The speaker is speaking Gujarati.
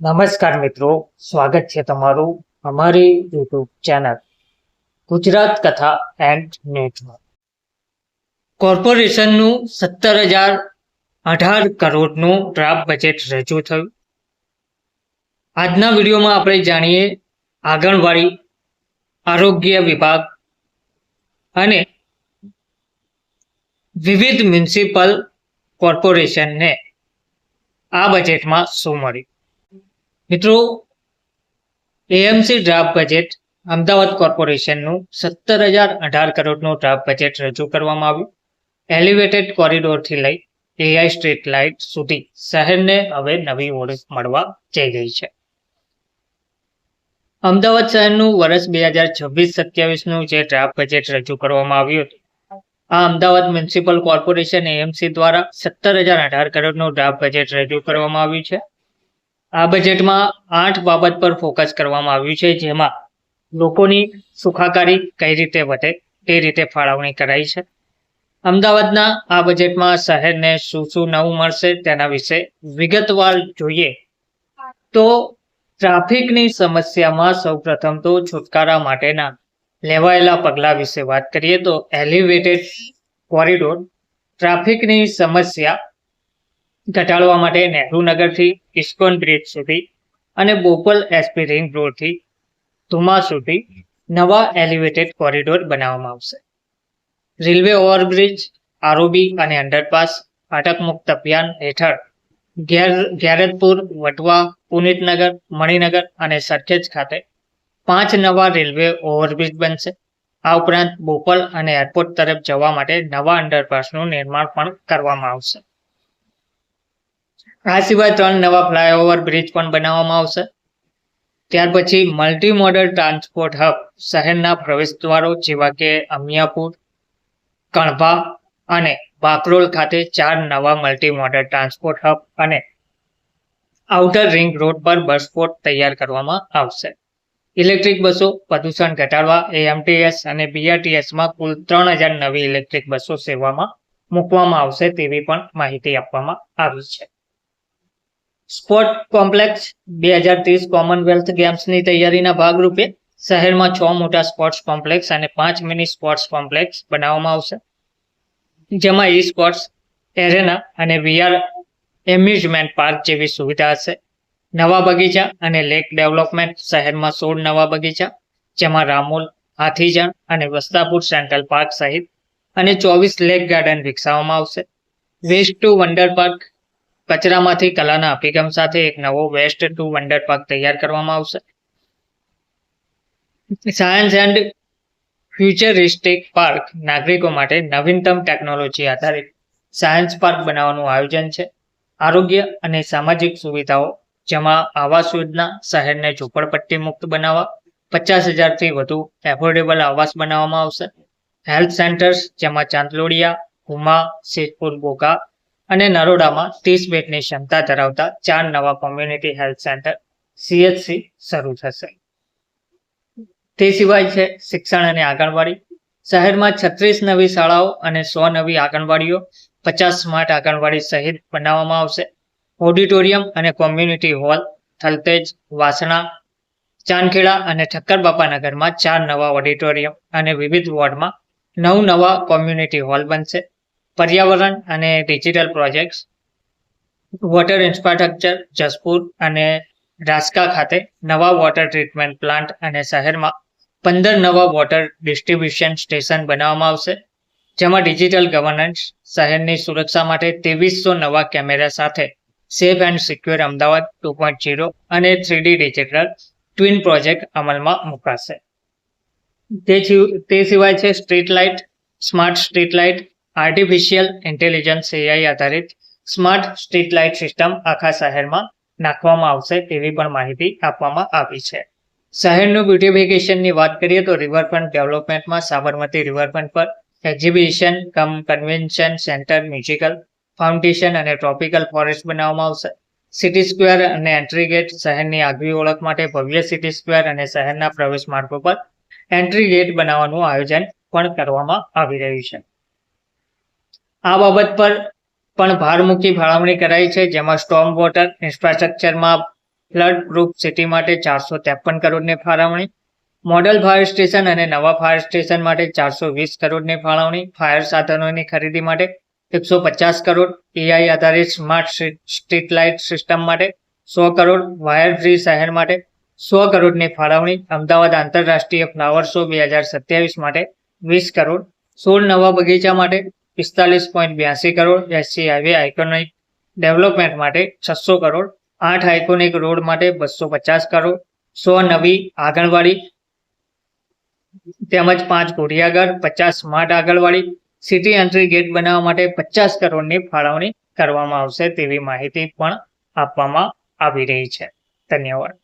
નમસ્કાર મિત્રો, સ્વાગત છે તમારું અમારી યુટ્યુબ ચેનલ ગુજરાત કથા એન્ડ નેટવર્ક. કોર્પોરેશનનું સત્તર હજાર અઢાર કરોડનું ડ્રાફ્ટ બજેટ રજૂ થયું. આજના વિડીયોમાં આપણે જાણીએ આંગણવાડી, આરોગ્ય વિભાગ અને વિવિધ મ્યુનિસિપલ કોર્પોરેશનને આ બજેટમાં શું મળ્યું. મિત્રો એએમસી ડ્રાફ્ટ બજેટ અમદાવાદ કોર્પોરેશનનું સત્તર હજાર અઢાર કરોડનું ડ્રાફ્ટ બજેટ રજૂ કરવામાં આવ્યું. એલિવેટેડ કોરિડોરથી લઈ એઆઈ સ્ટ્રીટ લાઇટ સુધી શહેરને હવે નવી ઓળખ મળવા જઈ રહી છે. અમદાવાદ શહેરનું વર્ષ બે હજાર છવ્વીસ સત્યાવીસનું જે ડ્રાફ્ટ બજેટ રજૂ કરવામાં આવ્યું હતું, આ અમદાવાદ મ્યુનિસિપલ કોર્પોરેશન એએમસી દ્વારા સત્તર હજાર અઢાર કરોડનું ડ્રાફ્ટ બજેટ રજૂ કરવામાં આવ્યું છે. આ બજેટમાં આઠ બાબત પર ફોકસ કરવામાં આવ્યું છે, જેમાં લોકોની સુખાકારી કઈ રીતે વધે, તે રીતે ફાળવણી કરાઈ છે. અમદાવાદના આ બજેટમાં શહેરને શું શું નવું મળશે તેના વિશે વિગતવાર જોઈએ. તો ટ્રાફિકની સમસ્યામાં સૌપ્રથમ તો છુટકારા માટેના લેવાયેલા પગલાં વિશે વાત કરીએ તો એલિવેટેડ કોરિડોર, ટ્રાફિકની સમસ્યા ઘટાડવા માટે નહેરુ નગરથી ઇસ્કોન બ્રિજ સુધી અને બોપલ એસપી રિંગ રોડથી ધુમા સુધી નવા એલિવેટેડ કોરિડોર બનાવવામાં આવશે. રેલવે ઓવરબ્રિજ આરોબી અને અંડરપાસ, ફાટક મુક્ત અભિયાન હેઠળ ગેર, ગેરતપુર વટવા પુનિતનગર મણિનગર અને સરખેજ ખાતે પાંચ નવા રેલવે ઓવરબ્રિજ બનશે. આ ઉપરાંત બોપલ અને એરપોર્ટ તરફ જવા માટે નવા અંડરપાસનું નિર્માણ પણ કરવામાં આવશે. આ સિવાય ત્રણ નવા ફ્લાયઓવર બ્રિજ પણ બનાવવામાં આવશે. ત્યાર પછી મલ્ટી મોડલ ટ્રાન્સપોર્ટ હબ શહેરના પ્રવેશદ્વારો જેવા કે અમિયાપુર, કણભા અને બાકરોલ ખાતે ચાર નવા મલ્ટી મોડલ ટ્રાન્સપોર્ટ હબ અને આઉટર રિંગ રોડ પર બસ સ્પોટ તૈયાર કરવામાં આવશે. ઇલેક્ટ્રિક બસો પ્રદૂષણ ઘટાડવા એએમટીએસ અને બીઆરટીએસમાં કુલ ત્રણ હજાર નવી ઇલેક્ટ્રિક બસો સેવામાં મૂકવામાં આવશે તેવી પણ માહિતી આપવામાં આવી છે. સ્પોર્ટ કોમ્પ્લેક્સ બે હજાર ત્રીસ કોમનવેલ્થ ગેમ્સની તૈયારીના ભાગરૂપે શહેરમાં છ મોટા સ્પોર્ટ્સ કોમ્પ્લેક્સ અને પાંચ મિની સ્પોર્ટ્સ કોમ્પ્લેક્સ બનાવવામાં આવશે. જેમાં ઈ સ્પોર્ટ્સ એરેના અને વીઆર એમ્યુઝમેન્ટ પાર્ક જેવી સુવિધા હશે. નવા બગીચા અને લેક ડેવલપમેન્ટ શહેરમાં સોળ નવા બગીચા, જેમાં રામોલ હાથીજણ અને વસ્તાપુર સેન્ટ્રલ પાર્ક સહિત અને ચોવીસ લેક ગાર્ડન વિકસાવવામાં આવશે. વેસ્ટ ટુ વંડર પાર્ક કચરામાંથી કલાના અભિગમ સાથે એક નવો વેસ્ટ ટુ વંડર પાર્ક તૈયાર કરવામાં આવશે. સાયન્સ એન્ડ ફ્યુચરિસ્ટિક પાર્ક નાગરિકો માટે નવીનતમ ટેકનોલોજી આધારિત સાયન્સ પાર્ક બનાવવાનું આયોજન છે. આરોગ્ય અને સામાજિક સુવિધાઓ, જેમાં આવાસ યોજના, શહેરને ઝૂંપડપટ્ટી મુક્ત બનાવવા, પચાસ હજારથી વધુ એફોર્ડેબલ આવાસ બનાવવામાં આવશે. હેલ્થ સેન્ટર્સ જેમાં ચાંદલોડિયા, હુમા શેખપુર બોકા અને નરોડામાં ત્રીસ બેડની ક્ષમતા ધરાવતા ચાર નવા કોમ્યુનિટી હેલ્થ સેન્ટર સીએચસી શરૂ થશે. તે સિવાય છે શિક્ષણ અને આંગણવાડી. શહેરમાં છત્રીસ નવી શાળાઓ અને સો નવી આંગણવાડીઓ પચાસ સ્માર્ટ આંગણવાડી સહિત બનાવવામાં આવશે. ઓડિટોરિયમ અને કોમ્યુનિટી હોલ થલતેજ, વાસણા, ચાંદખેડા અને ઠક્કરબાપાનગરમાં ચાર નવા ઓડિટોરિયમ અને વિવિધ વોર્ડમાં નવ નવા કોમ્યુનિટી હોલ બનશે. પર્યાવરણ અને digital projects water infrastructure Jaspur અને રાસકા ખાતે નવા વોટર ટ્રીટમેન્ટ પ્લાન્ટ અને શહેરમાં પંદર નવા વોટર ડિસ્ટ્રીબ્યુશન સ્ટેશન બનાવવામાં આવશે. જેમાં ડિજિટલ ગવર્નન્સ શહેરની સુરક્ષા માટે ત્રેવીસો નવા કેમેરા સાથે safe and secure Ahmedabad two point zero અને three D digital twin project અમલમાં મુકાશે. તે સિવાય છે street light smart street light artificial intelligence AI આધારિત સ્માર્ટ સ્ટ્રીટ લાઇટ સિસ્ટમ આખા શહેરમાં નાખવામાં આવશે તેવી પણ માહિતી આપવામાં આવી છે. શહેરનું બ્યુટિફિકેશનની વાત કરીએ તો રિવરફ્રન્ટ ડેવલપમેન્ટમાં સાબરમતી રિવરફ્રન્ટ પર exhibition cum convention centre musical fountain અને ટ્રોપિકલ ફોરેસ્ટ બનાવવામાં આવશે. સિટી સ્ક્વેર અને એન્ટ્રી ગેટ શહેરની આગવી ઓળખ માટે ભવ્ય સિટી સ્ક્વેર અને શહેરના પ્રવેશ માર્ગો પર એન્ટ્રી ગેટ બનાવવાનું આયોજન પણ કરવામાં આવી રહ્યું છે. આ બાબત પર પણ ભાર મૂકી ફાળવણી કરાઈ છે, જેમાં સ્ટોર્મ વોટર ઇન્ફ્રાસ્ટ્રક્ચરમાં ફ્લડ પ્રૂફ સિટી માટે ચારસો ત્રેપન કરોડની ફાળવણી મોડલ ફાયર સ્ટેશન અને નવા ફાયર સ્ટેશન માટે ચારસો વીસ કરોડની ફાળવણી ફાયર સાધનોની ખરીદી માટે એકસો પચાસ કરોડ એઆઈ આધારિત સ્માર્ટ સ્ટ્રીટ લાઇટ સિસ્ટમ માટે સો કરોડ વાયર ફ્રી શહેર માટે સો કરોડની ફાળવણી, અમદાવાદ આંતરરાષ્ટ્રીય ફ્લાવર શો બે હજાર સત્યાવીસ માટે વીસ કરોડ, સોળ નવા બગીચા માટે પિસ્તાલીસ પોઈન્ટ બ્યાસી crore SC highway iconic development માટે છસો કરોડ, આઠ આઇકોનિક રોડ માટે બસો પચાસ કરોડ, સો નવી આંગણવાડી તેમજ પાંચ ઘોડિયાઘર, પચાસ smart anganwadi, city entry gate બનાવવા માટે પચાસ કરોડની ફાળવણી કરવામાં આવશે તેવી માહિતી પણ આપવામાં આવી રહી છે. ધન્યવાદ.